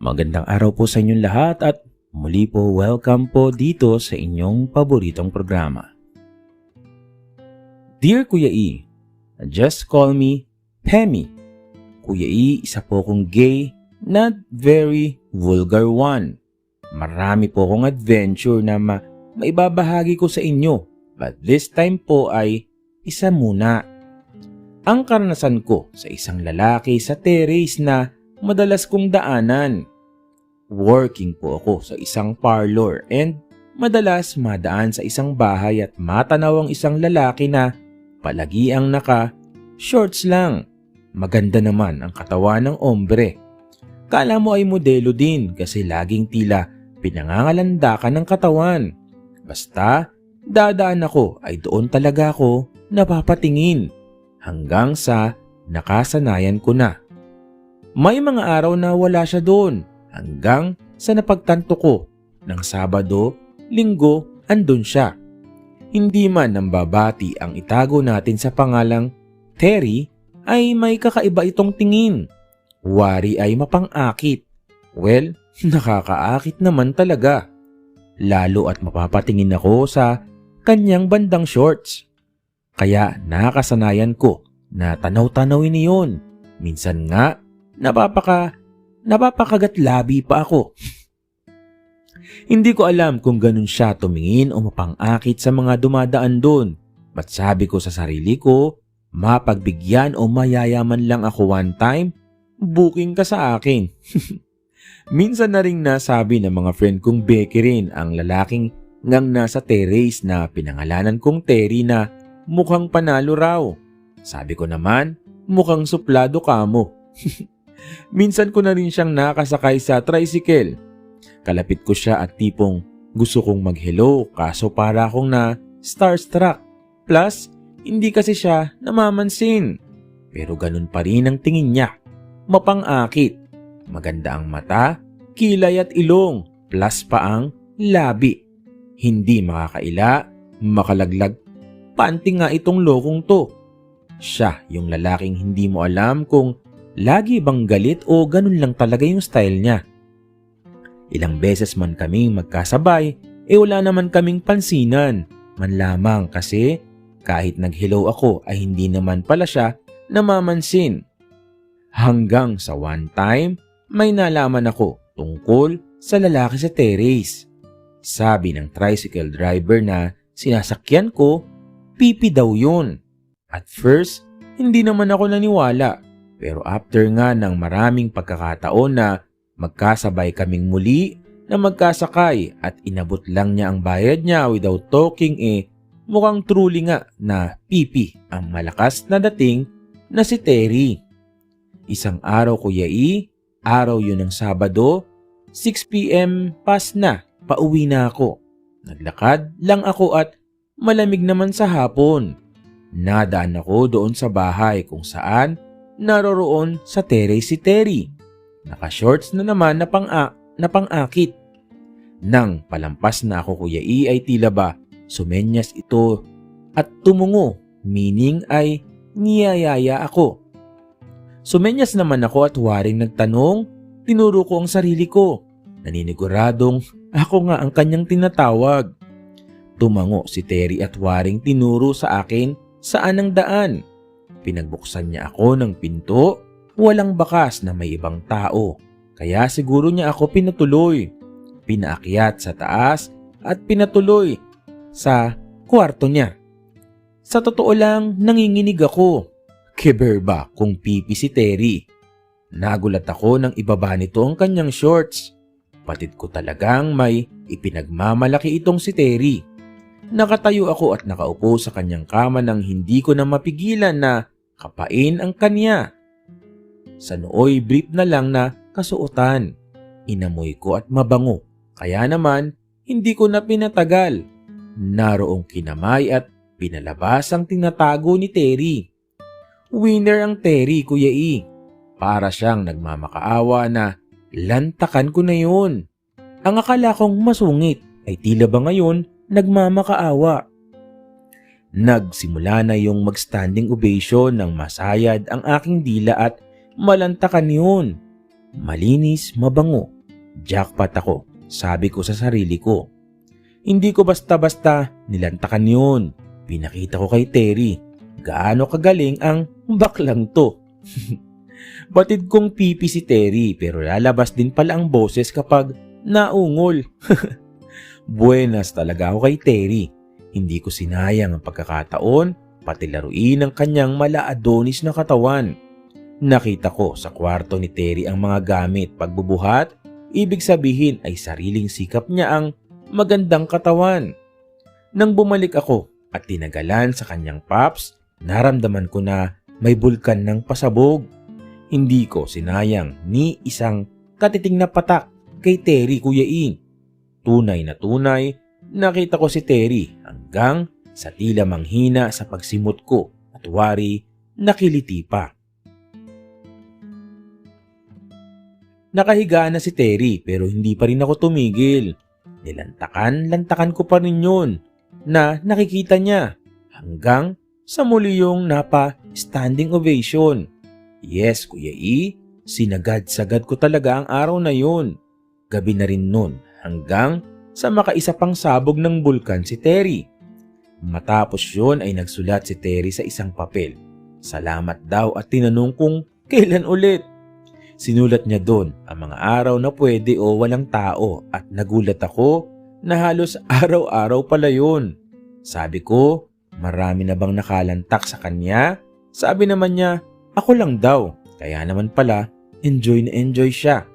Magandang araw po sa inyong lahat at muli po welcome po dito sa inyong paboritong programa. Dear Kuya E, just call me Pemi. Kuya E, isa po akong gay, not very vulgar one. Marami po akong adventure na ma maibabahagi ko sa inyo but this time po ay isa muna. Ang karanasan ko sa isang lalaki sa terrace na madalas kong daanan. Working po ako sa isang parlor and madalas madaan sa isang bahay at matanaw ang isang lalaki na palagi ang naka shorts lang. Maganda naman ang katawan ng ombre. Kala mo ay modelo din kasi laging tila pinangangalandakan ng katawan. Basta dadaan ako ay doon talaga ako napapatingin hanggang sa nakasanayan ko na. May mga araw na wala siya doon hanggang sa napagtanto ko ng Sabado, Linggo, andun siya. Hindi man nang babati ang itago natin sa pangalang Terry ay may kakaiba itong tingin. Wari ay mapang-akit. Well, nakakaakit naman talaga. Lalo at mapapatingin ako sa kanyang bandang shorts. Kaya nakasanayan ko na tanaw-tanawin niyon. Minsan nga, napapaka, napapakagat labi pa ako. Hindi ko alam kung ganun siya tumingin o mapangakit sa mga dumadaan doon. But sabi ko sa sarili ko, mapagbigyan o mayayaman lang ako one time, booking ka sa akin. Minsan na rin nasabi ng mga friend kong Becky rin ang lalaking ngang nasa terrace na pinangalanan kong Terry na mukhang panalo raw. Sabi ko naman, mukhang suplado ka mo. Minsan ko na rin siyang nakasakay sa tricycle. Kalapit ko siya at tipong gusto kong mag-hello kaso para akong na starstruck. Plus, hindi kasi siya namamansin. Pero ganun pa rin ang tingin niya. Mapang-akit. Maganda ang mata, kilay at ilong, plus pa ang labi. Hindi makakaila, makalaglag. Panting nga itong lokong to. Siya yung lalaking hindi mo alam kung lagi bang galit o ganun lang talaga yung style niya. Ilang beses man kaming magkasabay, eh wala naman kaming pansinan. Man lamang kasi kahit nag-hello ako ay hindi naman pala siya namamansin. Hanggang sa one time, may nalaman ako tungkol sa lalaki sa terrace. Sabi ng tricycle driver na sinasakyan ko, pipi daw yun. At first, hindi naman ako naniwala. Pero after nga ng maraming pagkakataon na magkasabay kaming muli na magkasakay at inabot lang niya ang bayad niya without talking eh, mukhang truly nga na pipi ang malakas na dating na si Terry. Isang araw kuya i, araw yun ng Sabado, 6pm pas na, pauwi na ako. Naglakad lang ako at malamig naman sa hapon. Nadaan ako doon sa bahay kung saan naroroon sa terrace si Terry. Naka-shorts na naman na, pang na pang-akit. Nang palampas na ako kuya I ay tila ba sumenyas ito at tumungo meaning ay niyayaya ako. Sumenyas naman ako at waring nagtanong, tinuro ko ang sarili ko. Naniniguradong ako nga ang kanyang tinatawag. Tumango si Terry at waring tinuro sa akin saan ang daan. Pinagbuksan niya ako ng pinto, walang bakas na may ibang tao. Kaya siguro niya ako pinatuloy. Pinaakyat sa taas at pinatuloy sa kwarto niya. Sa totoo lang, nanginginig ako. Kiber ba kung pipi si Terry? Nagulat ako nang ibaba nito ang kanyang shorts. Patid ko talagang may ipinagmamalaki itong si Terry. Nakatayo ako at nakaupo sa kanyang kama nang hindi ko na mapigilan na kapain ang kanya. Sa nooy brief na lang na kasuotan. Inamoy ko at mabango. Kaya naman, hindi ko na pinatagal. Naroong kinamay at pinalabas ang tinatago ni Terry. Winner ang Terry, Kuya E. Para siyang nagmamakaawa na lantakan ko na yun. Ang akala kong masungit ay tila ba ngayon nagmamakaawa. Nagsimula na yung magstanding ovation ng masayad ang aking dila at malantakan yun. malinis, mabango. Jackpot ako, sabi ko sa sarili ko. Hindi ko basta-basta nilantakan yun. Pinakita ko kay Terry gaano kagaling ang baklang to. Batid kong pipi si Terry pero lalabas din pala ang boses kapag naungol. Buenas talaga ako kay Terry. Hindi ko sinayang ang pagkakataon pati laruin ang kanyang mala-adonis na katawan. Nakita ko sa kwarto ni Terry ang mga gamit pagbubuhat, ibig sabihin ay sariling sikap niya ang magandang katawan. Nang bumalik ako at tinagalan sa kanyang paps, naramdaman ko na may bulkan ng pasabog. Hindi ko sinayang ni isang katiting na patak kay Terry Kuya Ing. Tunay na tunay, nakita ko si Terry hanggang sa tila manghina sa pagsimot ko at wari nakiliti pa. Nakahiga na si Terry pero hindi pa rin ako tumigil. Nilantakan-lantakan ko pa rin yun na nakikita niya hanggang sa muli yung napa standing ovation. Yes, Kuya E, sinagad-sagad ko talaga ang araw na yun. Gabi na rin nun hanggang sa makaisa pang sabog ng bulkan si Terry. Matapos yun ay nagsulat si Terry sa isang papel. Salamat daw at tinanong kung kailan ulit. Sinulat niya doon ang mga araw na pwede o walang tao at nagulat ako na halos araw-araw pala yun. Sabi ko, marami na bang nakalantak sa kanya? Sabi naman niya, ako lang daw. Kaya naman pala, enjoy na enjoy siya.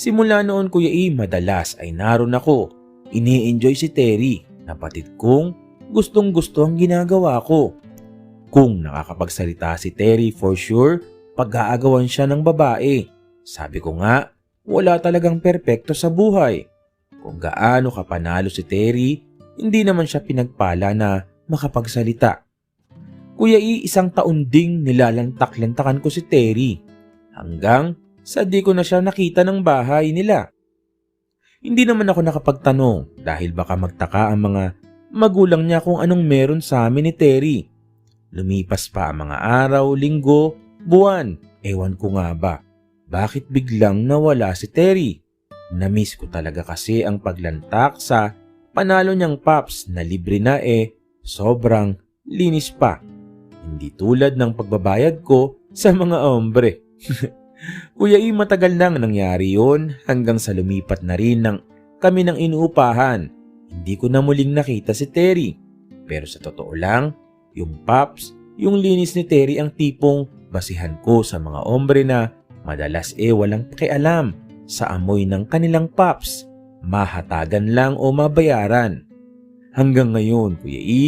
Simula noon Kuya E, madalas ay naroon ako. Ini-enjoy si Terry. Napatid kong gustong gusto ang ginagawa ko. Kung nakakapagsalita si Terry for sure, pag-aagawan siya ng babae. Sabi ko nga, wala talagang perpekto sa buhay. Kung gaano kapanalo si Terry, hindi naman siya pinagpala na makapagsalita. Kuya I, isang taon ding nilalantak-lantakan ko si Terry. Hanggang sa di ko na siya nakita ng bahay nila. Hindi naman ako nakapagtanong dahil baka magtaka ang mga magulang niya kung anong meron sa amin ni Terry. Lumipas pa ang mga araw, linggo, buwan. Ewan ko nga ba. Bakit biglang nawala si Terry? Namiss ko talaga kasi ang paglantak sa panalo niyang paps na libre na eh sobrang linis pa. Hindi tulad ng pagbabayad ko sa mga ombre. Kuya I, matagal nang nangyari yon hanggang sa lumipat na rin ng kami ng inuupahan. Hindi ko na muling nakita si Terry. Pero sa totoo lang, yung paps, yung linis ni Terry ang tipong basihan ko sa mga ombre na madalas eh walang pakialam sa amoy ng kanilang paps. Mahatagan lang o mabayaran. Hanggang ngayon, Kuya E,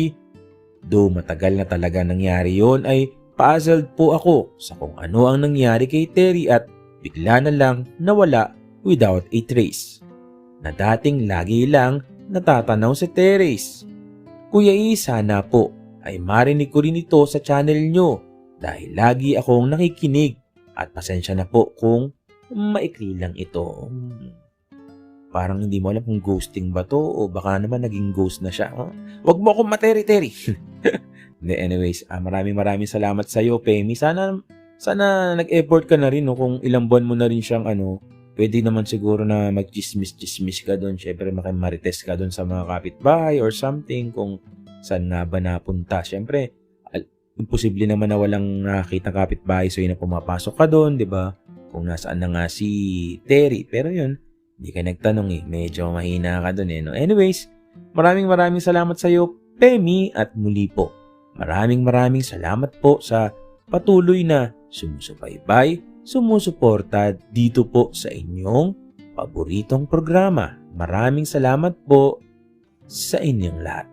do matagal na talaga nangyari yon ay puzzled po ako sa kung ano ang nangyari kay Terry at bigla na lang nawala without a trace. Na dating lagi lang natatanaw si Teres. Kuya E, sana po ay marinig ko rin ito sa channel nyo dahil lagi akong nakikinig at pasensya na po kung maikli lang ito. Parang hindi mo alam kung ghosting ba to o baka naman naging ghost na siya. Huh? Wag mo akong materi-teri. Hindi, anyways, ah, maraming maraming salamat sa iyo, Pemi. Sana, sana nag-effort ka na rin no, kung ilang buwan mo na rin siyang ano, pwede naman siguro na mag-chismis-chismis ka doon. Siyempre, makimarites ka doon sa mga kapitbahay or something kung saan nga ba napunta. Siyempre, imposible naman na walang nakakita kapitbahay so yun na pumapasok ka doon, di ba? Kung nasaan na nga si Terry. Pero yun, hindi ka nagtanong eh. Medyo mahina ka doon eh. No? Anyways, maraming maraming salamat sa iyo, Pemi, at muli po. Maraming maraming salamat po sa patuloy na sumusubaybay, sumusuporta dito po sa inyong paboritong programa. Maraming salamat po sa inyong lahat.